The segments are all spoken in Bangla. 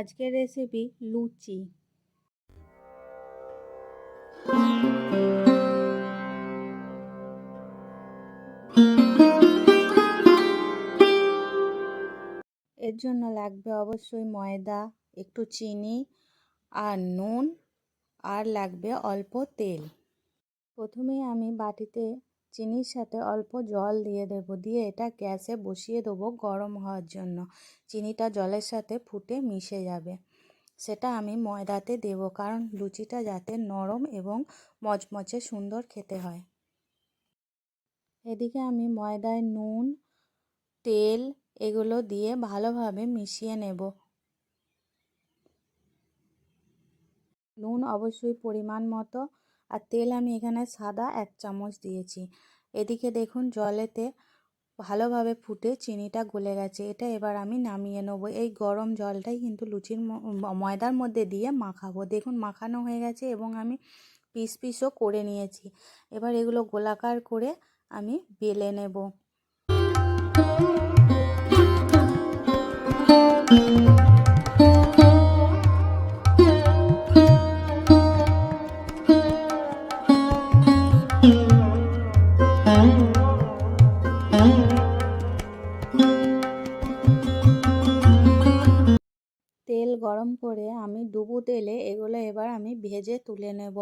আজকের রেসিপি লুচি। এর জন্য লাগবে অবশ্যই ময়দা, একটু চিনি আর নুন, আর লাগবে অল্প তেল। প্রথমেই আমি বাটিতে চিনির সাথে অল্প জল দিয়ে দেবো, দিয়ে এটা গ্যাসে বসিয়ে দেবো গরম হওয়ার জন্য। চিনিটা জলের সাথে ফুটে মিশে যাবে। সেটা আমি ময়দাতে দেব, কারণ লুচিটা যাতে নরম এবং মচমচে সুন্দর খেতে হয়। এদিকে আমি ময়দায় নুন, তেল এগুলো দিয়ে ভালোভাবে মিশিয়ে নেব। নুন অবশ্যই পরিমাণ মতো আর তেল আমি এখানে সাদা এক চামচ দিয়েছি। এদিকে দেখুন জলেতে ভালোভাবে ফুটে চিনিটা গলে গেছে। এটা এবার আমি নামিয়ে নেব। এই গরম জলটাই কিন্তু লুচির ময়দার মধ্যে দিয়ে মাখাবো। দেখুন মাখানো হয়ে গেছে এবং আমি পিস পিসও করে নিয়েছি। এবার এগুলো গোলাকার করে আমি বেলে নেব। তেল গরম করে আমি ডুবো তেলে এগুলো এবার আমি ভেজে তুলে নেব।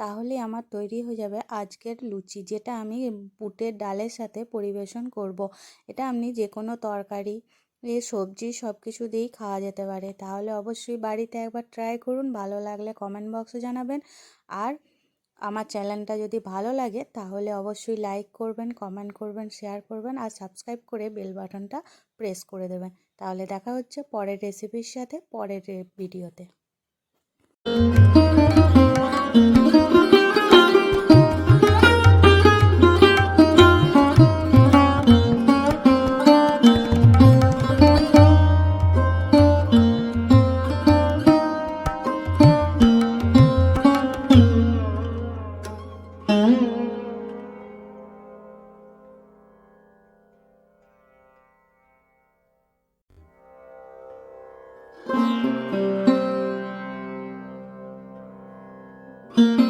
তাহলে আমার তৈরি হয়ে যাবে আজকের লুচি, যেটা আমি বুটের ডালের সাথে পরিবেশন করব। এটা আপনি যে কোনো তরকারি সবজি সব কিছু দিয়েই খাওয়া যেতে পারে। তাহলে অবশ্যই বাড়িতে একবার ট্রাই করুন, ভালো লাগলে কমেন্ট বক্সে জানাবেন। আর আমার চ্যানেলটা যদি ভালো লাগে, তাহলে অবশ্যই লাইক করবেন কমেন্ট করবেন শেয়ার করবেন, আর সাবস্ক্রাইব করে বেল বাটনটা প্রেস করে দেবেন। তাহলে দেখা হচ্ছে পরের রেসিপির সাথে, পরের ভিডিওতে Mm-hmm.